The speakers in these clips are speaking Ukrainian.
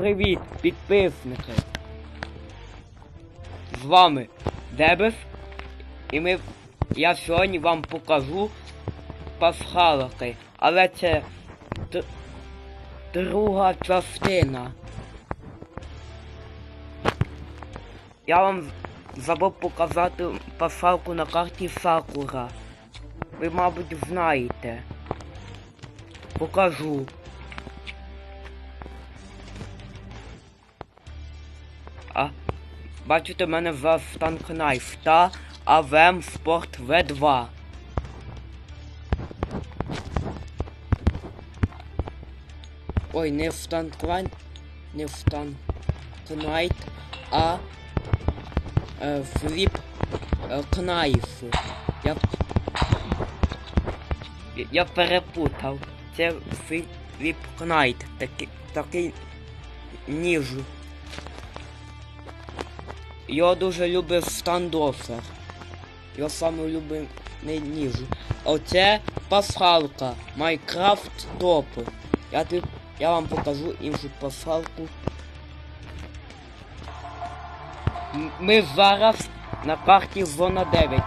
Привіт, підписники! З вами Дебес, і ми, я сьогодні вам покажу пасхалки, але це друга частина. Я вам забув показати пасхалку на карті Сакура. Ви, мабуть, знаєте. Покажу. А бачите, в мене в танк Knife та АВМ Спорт В2. Ой, не в танк не в танк а е, фліп е, Knife. Я, я перепутав. Це фліп Knight, такий, такий ніж. Його дуже любить стандофер. Його саме улюблений ніж. Оце пасхалка. Майкрафт топ. Я тобі, я вам покажу іншу пасхалку. Ми зараз на карті зона 9.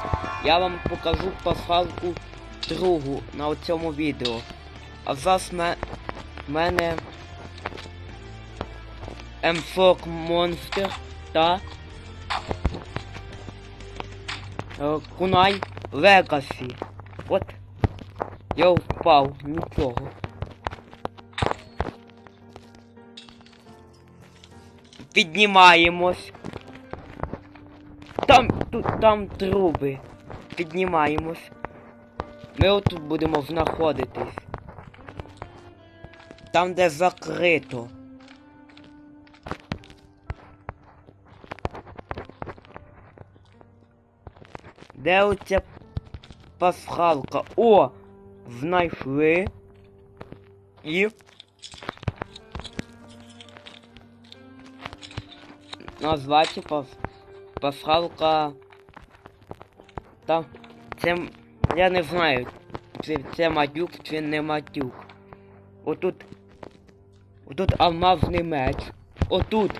Я вам покажу пасхалку другу на цьому відео. А зараз ме, мене М40 Monster та Кунай Легасі. От. Я впав, нічого. Піднімаємось. Там, тут, там труби. Піднімаємось. Ми отут будемо знаходитись. Там, де закрито. Де оця пасхалка? О! Знайшли. І. Назвати пас... пасхалка. Там. Це. Я не знаю. Це, це матюк чи не матюк. Отут. Отут алмазний меч. Отут.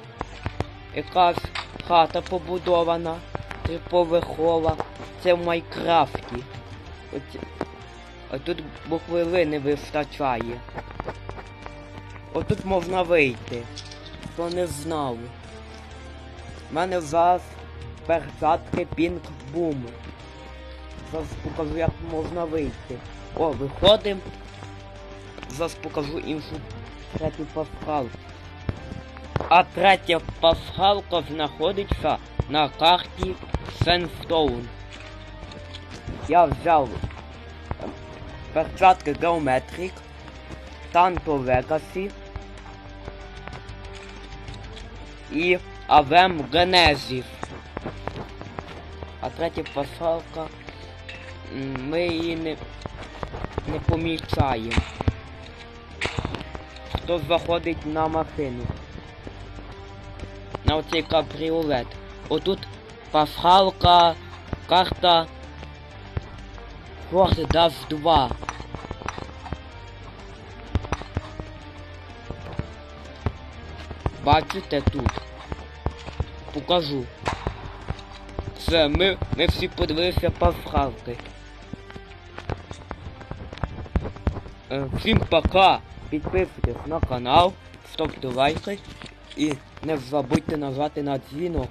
Якась хата побудована. Триповерхова. Це в Майкрафті. Оце... А тут букви В не вистачає. Отут можна вийти. Хто не знав. У мене зараз перчатки пінк бум. Зараз покажу як можна вийти. О, виходимо. Зараз покажу іншу третю пасхалку. А третя пасхалка знаходиться на карті Сенстоун. Я взяв ем, перчатки Geometric, Tanto Legacy і Avem Genesis. А третя пасхалка ми її не, не помічаємо. Хто заходить на машину? На оцей кабріолет. Отут пасхалка, карта Форт Дав 2. Бачите тут? Покажу. Все, ми, ми всі подивилися пасхалки. Е, Всім пока! Підписуйтесь на канал, ставте лайки і не забудьте нажати на дзвінок.